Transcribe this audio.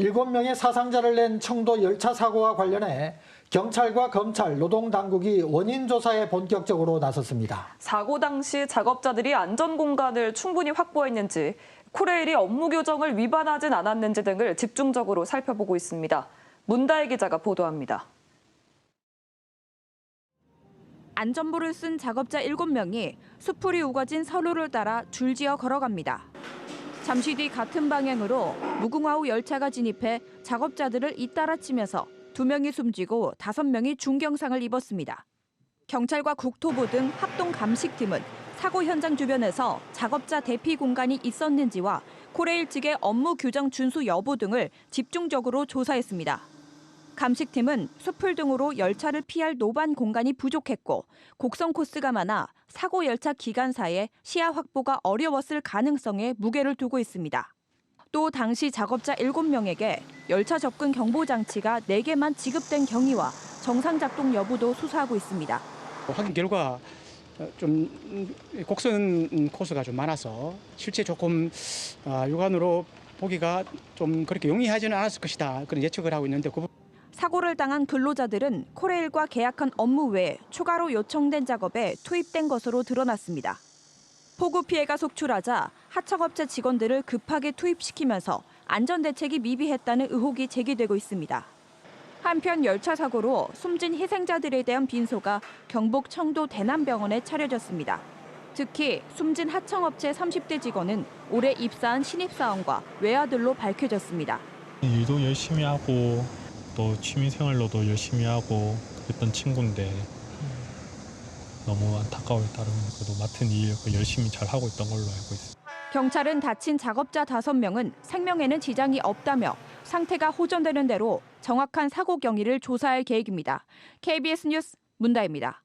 7명의 사상자를 낸 청도 열차 사고와 관련해 경찰과 검찰, 노동당국이 원인 조사에 본격적으로 나섰습니다. 사고 당시 작업자들이 안전 공간을 충분히 확보했는지, 코레일이 업무 규정을 위반하진 않았는지 등을 집중적으로 살펴보고 있습니다. 문다혜 기자가 보도합니다. 안전부를 쓴 작업자 7명이 수풀이 우거진 서로를 따라 줄지어 걸어갑니다. 잠시 뒤 같은 방향으로 무궁화 호 열차가 진입해 작업자들을 잇따라치면서 2명이 숨지고 5명이 중경상을 입었습니다. 경찰과 국토부 등 합동 감식팀은 사고 현장 주변에서 작업자 대피 공간이 있었는지와 코레일 측의 업무 규정 준수 여부 등을 집중적으로 조사했습니다. 감식팀은 숲을 등으로 열차를 피할 노반 공간이 부족했고 곡선 코스가 많아 사고 열차 기간사에 시야 확보가 어려웠을 가능성에 무게를 두고 있습니다. 또 당시 작업자 7명에게 열차 접근 경보 장치가 4개만 지급된 경위와 정상 작동 여부도 수사하고 있습니다. 확인 결과 어, 좀 음, 곡선 코스가 좀 많아서 실제 조금 아, 육안으로 보기가 좀 그렇게 용이하지는 않았을 것이다 그런 예측을 하고 있는데 그 부- 사고를 당한 근로자들은 코레일과 계약한 업무 외에 추가로 요청된 작업에 투입된 것으로 드러났습니다. 폭우 피해가 속출하자 하청업체 직원들을 급하게 투입시키면서 안전 대책이 미비했다는 의혹이 제기되고 있습니다. 한편 열차 사고로 숨진 희생자들에 대한 빈소가 경북 청도 대남병원에 차려졌습니다. 특히 숨진 하청업체 30대 직원은 올해 입사한 신입사원과 외아들로 밝혀졌습니다. 일도 열심히 하고 또 취미생활로도 열심히 하고 그랬던 친구인데 너무 안타까울 따름은 그래도 맡은 일그 열심히 잘 하고 있던 걸로 알고 있습니다. 경찰은 다친 작업자 5명은 생명에는 지장이 없다며 상태가 호전되는 대로 정확한 사고 경위를 조사할 계획입니다. KBS 뉴스 문다입니다.